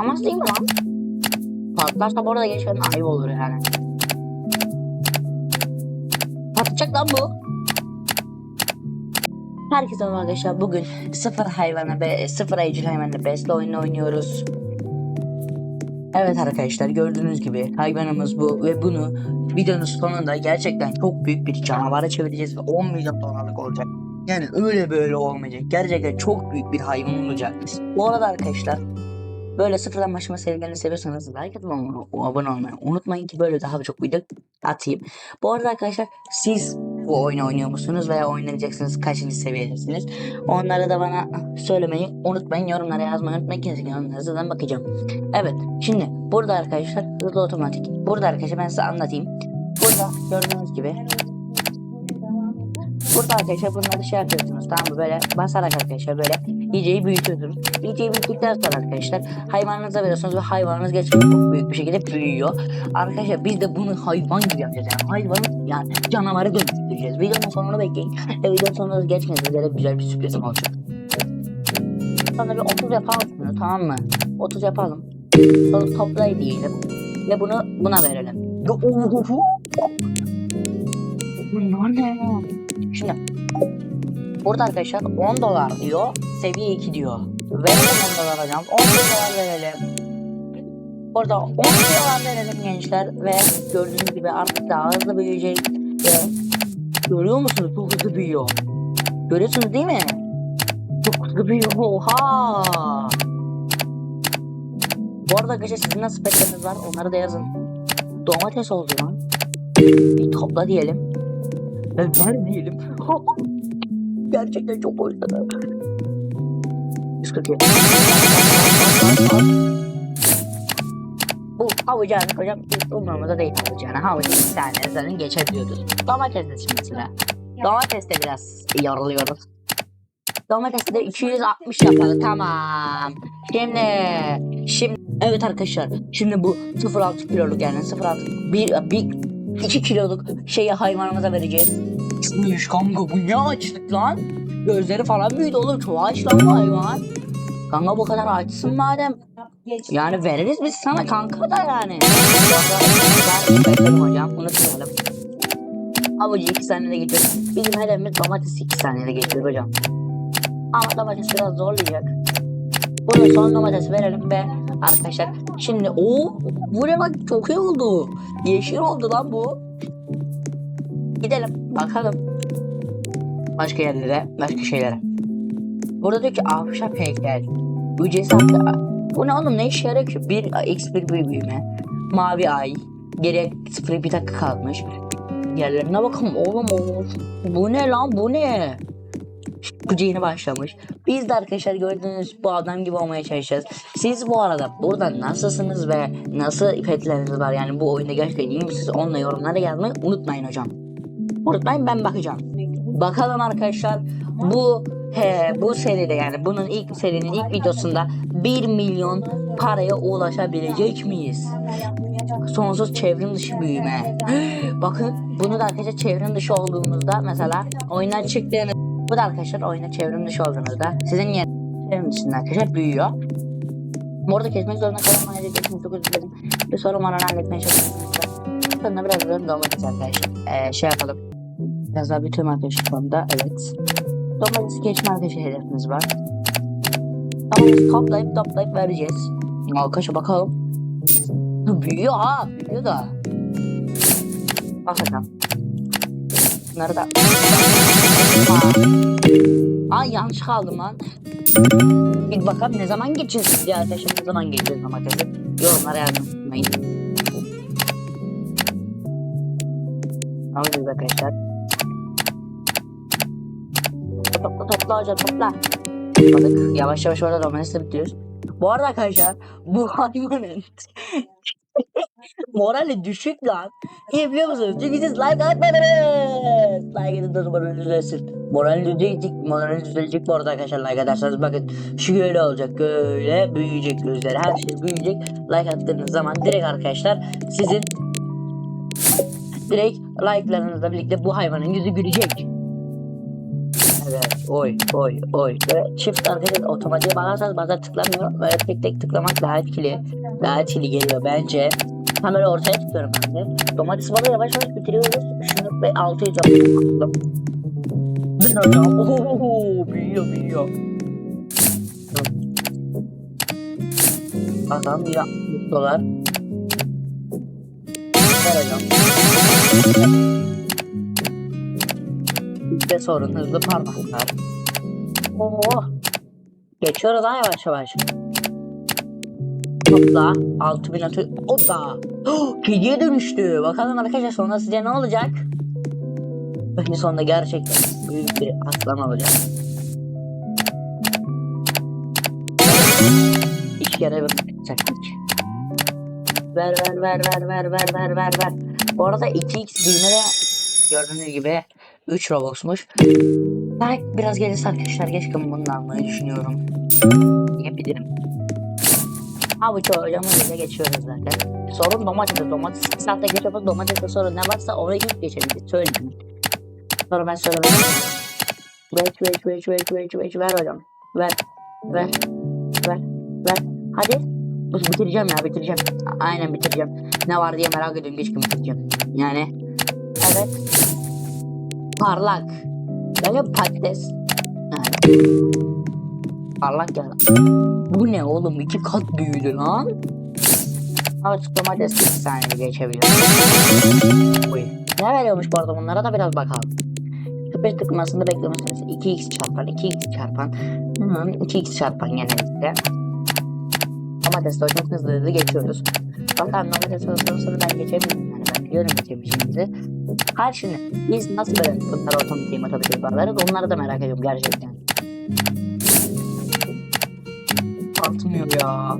Patlamaz değil mi lan? Patlarsa bu arada geçmenin ayıp olur yani. Patlayacak lan bu. Herkese merhaba arkadaşlar. Bugün sıfır hayvana ve sıfır evcil hayvanla besle oyunu oynuyoruz. Evet arkadaşlar gördüğünüz gibi hayvanımız bu ve bunu videonun sonunda gerçekten çok büyük bir canavara çevireceğiz ve 10 milyon dolarlık olacak. Yani öyle böyle olmayacak. Gerçekten çok büyük bir hayvan olacak. Bu arada arkadaşlar böyle sıfırdan başlama serilerini seviyorsanız like atıp abone olmayı unutmayın ki böyle daha çok video atayım. Bu arada arkadaşlar siz bu oyunu oynuyor musunuz veya oynayacaksınız kaçıncı seviyedesiniz? Onları da bana söylemeyi unutmayın. Yorumlara yazmayı unutmayın. Kesinlikle yorumlarınızdan bakacağım. Evet şimdi burada arkadaşlar hızlı otomatik. Burada arkadaşlar ben size anlatayım. Burada gördüğünüz gibi Burada arkadaşlar bunları şey yapıyorsunuz tamam mı? Böyle basarak arkadaşlar böyle iyiceyi büyütüyorsunuz. İyiceyi büyüttükten sonra arkadaşlar hayvanınıza veriyorsunuz ve hayvanınız gerçekten çok büyük bir şekilde büyüyor. Arkadaşlar biz de bunu hayvan gibi yapacağız yani hayvanı yani canavarı dönüştüreceğiz. Videonun sonunu bekleyin. Ve videonun sonunda geçmeyin sizlere güzel bir sürprizim olacak. Sonra bir 30 yapalım tamam mı? 30 yapalım. Sonra toplayı diyelim. Ve bunu buna verelim. Bunlar ne? Şimdi burada arkadaşlar 10 dolar diyor. Seviye 2 diyor. Verelim 10 dolar hocam. 10 dolar verelim. Burada 10 dolar verelim gençler. Ve gördüğünüz gibi artık daha hızlı büyüyecek. Ve görüyor musunuz? Çok hızlı büyüyor. Görüyorsunuz değil mi? Çok hızlı büyüyor. Oha! Bu arada arkadaşlar sizin nasıl petleriniz var onları da yazın. Domates oldu lan. Bir topla diyelim. Ve ver diyelim. Gerçekten çok hoşlanır. 147. Bu havucağını hocam hiç umurumda değil. Havucu bir tane zaten geçebiliyoruz. Domatesde şimdi sıra. Domateste biraz yoruluyoruz. Domatesi de 260 yapalım. Tamam. Şimdi şimdi evet arkadaşlar. Şimdi bu 0.6 kiloluk yani 0.6 bir, bir 2 kiloluk şeyi hayvanımıza vereceğiz. Büyük kanka bu ne açlık lan? Gözleri falan büyüdü oğlum. Çok aç lan hayvan. Kanka bu kadar açsın madem. Yani veririz biz sana kanka da yani. Hocam unutmayalım. Havucu 2 saniyede geçiyor. Bizim hedefimiz domates 2 saniyede geçiyor hocam. Ama domates biraz zorlayacak. Bunu son domates verelim ve arkadaşlar şimdi o bu ne bak çok iyi oldu. Yeşil oldu lan bu. Gidelim bakalım. Başka yerlere, başka şeylere. Burada diyor ki ahşap heykel. Ücretsiz hatta. Bu ne oğlum ne işe yarıyor ki? Bir x1 bir büyüme. Mavi ay. Geriye 0 bir dakika kalmış. Yerlerine bakalım oğlum oğlum. Bu ne lan bu ne? Kucu başlamış. Biz de arkadaşlar gördüğünüz bu adam gibi olmaya çalışacağız. Siz bu arada burada nasılsınız ve nasıl petleriniz var? Yani bu oyunda gerçekten iyi misiniz? Onunla yorumlara yazmayı unutmayın hocam. Unutmayın ben bakacağım. Bakalım arkadaşlar bu he, bu seride yani bunun ilk serinin ilk videosunda 1 milyon paraya ulaşabilecek miyiz? Sonsuz çevrim dışı büyüme. Bakın bunu da arkadaşlar çevrim dışı olduğumuzda mesela oyundan çıktığınız bu da arkadaşlar oyuna çevrim dışı olduğunuzda sizin yer çevrim dışında arkadaşlar büyüyor. Bu kesmek zorunda geçmek çok özür dilerim. Bir sorun var halletmeye çalışıyorum. Sonra biraz böyle domates arkadaşlar. Ee, şey yapalım. Biraz daha bütün arkadaşlar şu anda evet. Domates geçme arkadaşlar hedefimiz var. Domates toplayıp toplayıp vereceğiz. Arkadaşlar bakalım. Büyüyor ha. Büyüyor da. Bak bakalım. Bunları da. Aa. Aa yanlış kaldım lan. Bir bakalım ne zaman geçeceğiz ya arkadaşlar ne zaman geçeceğiz domatesi. Yorumlara yazmayın. Alacağız arkadaşlar. Topla topla hocam topla. Topladık. Yavaş yavaş orada domatesi bitiriyoruz. Bu arada arkadaşlar bu hayvanın morali düşük lan. Niye biliyor musunuz? Çünkü siz like atmadınız. Like edin de morali düzelsin. Morali düzelecek, morali düzelecek bu arada arkadaşlar like atarsanız bakın şu böyle olacak böyle büyüyecek gözleri her şey büyüyecek. Like attığınız zaman direkt arkadaşlar sizin direkt like'larınızla birlikte bu hayvanın yüzü gülecek. Oy, oy, oy. Ve çift arkadaşlar otomatiğe bağlarsanız bazen tıklamıyor. Böyle tek tek tıklamak daha etkili. Daha etkili geliyor bence. Tam böyle ortaya tıklıyorum ben de. Domates balı yavaş yavaş bitiriyoruz. Şunu ve 600 yapalım. Bir hocam. Oho, büyüyor büyüyor. Bir 60 dolar. İşte sorun hızlı parmaklar. Oo. Geçiyoruz ha yavaş yavaş. Topla 6000 atı. O da. Kediye dönüştü. Bakalım arkadaşlar sonra sizce ne olacak? Bence sonunda gerçekten büyük bir aslan olacak. İki kere çakmak. Ver ver ver ver ver ver ver ver ver. Bu arada 2x büyümede gördüğünüz gibi 3 Robux'muş. Belki biraz gelirse arkadaşlar geçkin bunu almayı düşünüyorum. Yapabilirim. Avuç hocamızla geçiyoruz zaten. Sorun domates. Domates bir saatte geçiyoruz. Domateste sorun ne varsa onu ilk geçebiliriz. Söyleyeyim. Sonra ben söylemem. Wait wait wait wait wait wait ver hocam. Ver. Ver. Ver. Ver. Hadi. Bitireceğim ya bitireceğim. Aynen bitireceğim. Ne var diye merak ediyorum. Geç gün bitireceğim. Yani. Evet. Parlak. Böyle patates. Yani. Parlak ya. Bu ne oğlum? iki kat büyüdü lan. Evet domates bir saniye geçebiliyor. Ne veriyormuş bu arada bunlara da biraz bakalım. Süper tıklamasında bekleme süresi 2x çarpan 2x çarpan hı, 2x çarpan genellikle. Domates de hocam hızlı hızlı geçiyoruz. Bakalım domates sorusunu ben geçebilirim biliyorum geçebileceğimizi. Hayır şimdi biz nasıl böyle bunları otomatiğe matematik bağlarız onları da merak ediyorum gerçekten. Artmıyor ya.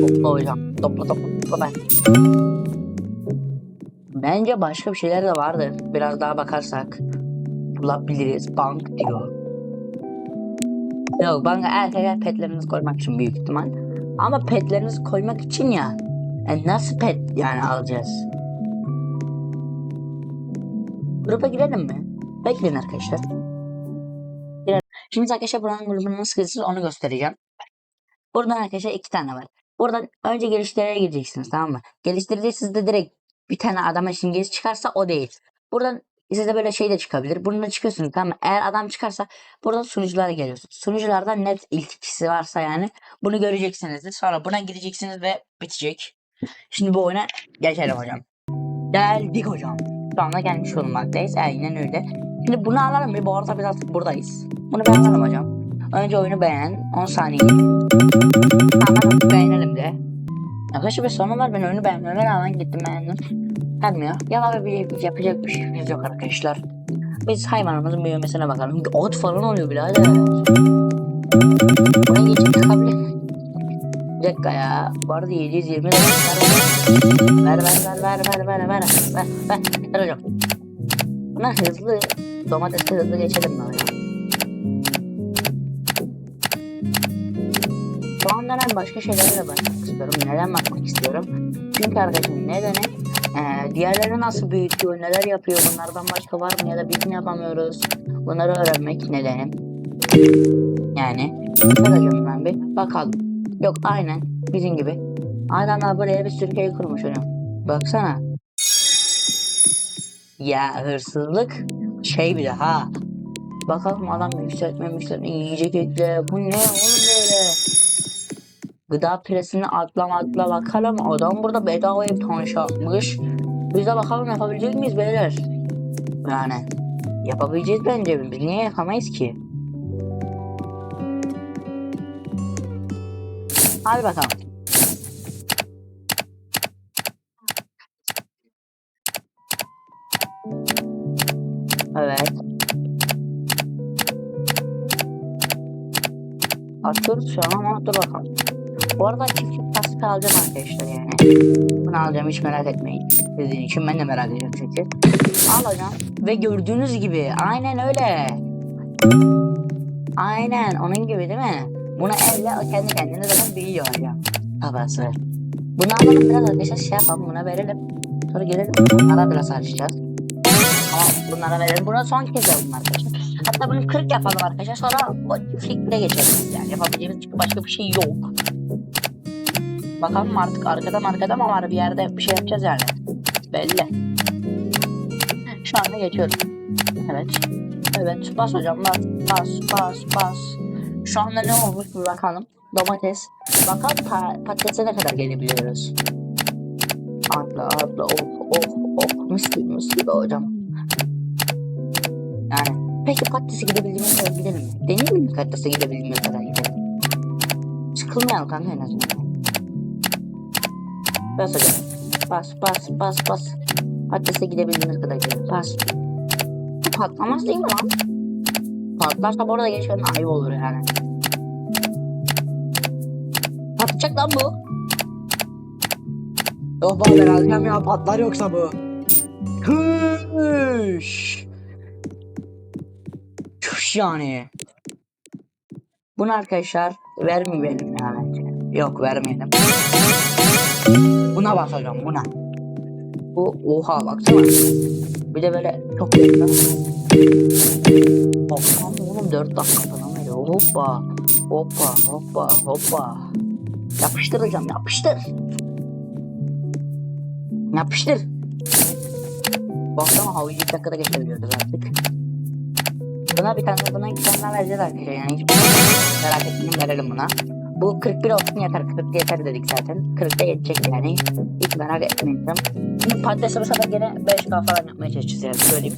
Topla hocam. Topla topla topla ben. Bence başka bir şeyler de vardır. Biraz daha bakarsak bulabiliriz. Bank diyor. Yok banka erkekler petlerinizi koymak için büyük ihtimal. Ama petlerinizi koymak için ya. E nasıl pet yani alacağız? Grupa girelim mi? Bekleyin arkadaşlar. Girelim. Şimdi arkadaşlar buranın grubunun nasıl gireceğiz onu göstereceğim. Buradan arkadaşlar iki tane var. Buradan önce geliştiriciye gireceksiniz tamam mı? Geliştirici sizde direkt bir tane adama simgesi çıkarsa o değil. Buradan size böyle şey de çıkabilir. Buradan çıkıyorsunuz tamam mı? Eğer adam çıkarsa buradan sunuculara geliyorsunuz. Sunuculardan net ilk ikisi varsa yani bunu göreceksinizdir. Sonra buna gideceksiniz ve bitecek. Şimdi bu oyuna geçelim hocam. Geldik hocam. Anda gelmiş olmaktayız. Aynen öyle. Şimdi bunu alalım bir. Bu arada biz artık buradayız. Bunu ben hocam. Önce oyunu beğen. 10 saniye. Tamam beğenelim de. Arkadaşlar bir sorun var. Ben oyunu beğenmeme rağmen gittim beğendim. Gelmiyor. Ya bir yapacak bir şeyimiz yok arkadaşlar. Biz hayvanımızın büyümesine bakalım. Ot falan oluyor birader. Buraya geçip çıkabilir. Dakika ya. Bu arada 720 lira ver ver ver ver ver ver ver ver ver ver ver hocam. Hemen hızlı domatesi hızlı geçelim mi hocam? Şu anda ben başka şeylere de bakmak istiyorum. Neden bakmak istiyorum? Çünkü arkadaşım nedeni eee diğerleri nasıl büyütüyor, neler yapıyor, bunlardan başka var mı ya da biz mi yapamıyoruz? Bunları öğrenmek nedenim. Yani bakacağım ben bir bakalım. Yok aynen bizim gibi. Adamlar buraya bir sürü şey kurmuş hocam. Baksana. Ya hırsızlık şey bir de ha. Bakalım adam yükseltme yükseltme yiyecek ekle. Bu ne oğlum böyle? Gıda presini atla atla bakalım. Adam burada bedava ev tanış atmış. Biz de bakalım yapabilecek miyiz beyler? Yani yapabileceğiz bence. Biz niye yapamayız ki? Hadi bakalım. Evet. Atıyoruz şu an ama dur bakalım. Bu arada çiftlik kaskı alacağım arkadaşlar yani. Bunu alacağım hiç merak etmeyin. Sizin için ben de merak ediyorum çünkü. Alacağım ve gördüğünüz gibi aynen öyle. Aynen onun gibi değil mi? Bunu elle kendi kendine zaten büyüyor hocam. Babası. Bunu alalım biraz arkadaşlar şey yapalım buna verelim. Sonra gelelim bunlara biraz harcayacağız. Ama bunlara verelim. Buna son kez alalım arkadaşlar. Hatta bunu 40 yapalım arkadaşlar. Sonra çiftlikte geçeriz. Yani yapabileceğimiz çünkü başka bir şey yok. Bakalım artık arkada arkada mı var bir yerde bir şey yapacağız yani. Belli. Şu anda geçiyorum. Evet. Evet. Bas hocam bas. Bas bas bas. Şu anda ne olmuş bir bakalım. Domates. Bakalım pa patatese ne kadar gelebiliyoruz. Atla atla oh oh oh mis gibi mis gibi hocam. Yani peki patatese gidebildiğimiz kadar gidelim mi? Deneyim mi patatese gidebildiğimiz kadar gidelim? Sıkılmayalım kanka en azından. Bas hocam. Bas bas bas bas. Patatese gidebildiğimiz kadar gidelim. Bas. Bu patlamaz değil mi lan? Patlarsa bu arada geçmenin ayıp olur yani. Patlayacak lan bu. Yok baba ben ya patlar yoksa bu. Hış. Çüş yani. Bunu arkadaşlar vermeyelim yani. Yok vermeyelim. Buna basacağım buna. Bu oha baksana. Bir de böyle çok yakın. Baksana oğlum 4 dakika falan veriyor. Hoppa. Hoppa hoppa hoppa. Yapıştıracağım yapıştır. Yapıştır. Baksana havucu ilk dakikada geçebiliyoruz artık. Buna bir tane buna iki tane daha vereceğiz arkadaşlar yani hiç merak etmeyin verelim buna. Bu 41 olsun yeter 40 yeter dedik zaten. 40'da yetecek yani. Hiç merak etmeyin. Şimdi patatesi bu sefer gene 5K falan yapmaya çalışacağız yani söyleyeyim.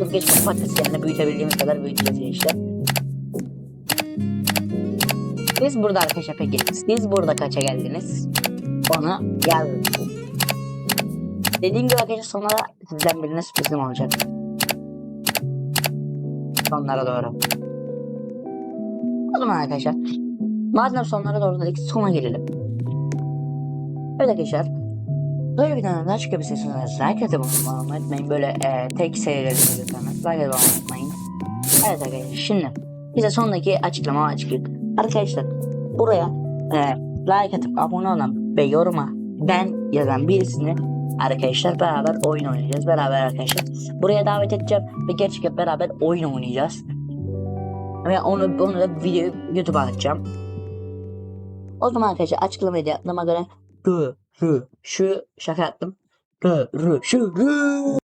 Dur geç patates yerine büyütebildiğimiz kadar büyüteceğiz işte. Siz burada arkadaşlar peki. Siz burada kaça geldiniz? Bana geldi. Dediğim gibi arkadaşlar sonlara sizden birine sürprizim olacak. Sonlara doğru. O zaman arkadaşlar. Madem sonlara doğru dedik sona gelelim. Evet arkadaşlar. Böyle bir tane daha çıkabilseniz like atıp abone unutmayın. Böyle e, tek serileri seviyorsanız like atıp unutmayın. Evet arkadaşlar şimdi bize sondaki açıklama açıklık. Arkadaşlar buraya e, like atıp abone olan ve yoruma ben yazan birisini arkadaşlar beraber oyun oynayacağız. Beraber arkadaşlar. Buraya davet edeceğim ve gerçekten beraber oyun oynayacağız. Ve onu, onu da video YouTube'a atacağım. O zaman arkadaşlar açıklamayı da yaptığıma göre gö, rü, şu şaka yaptım. Gö, rü, şu, rü.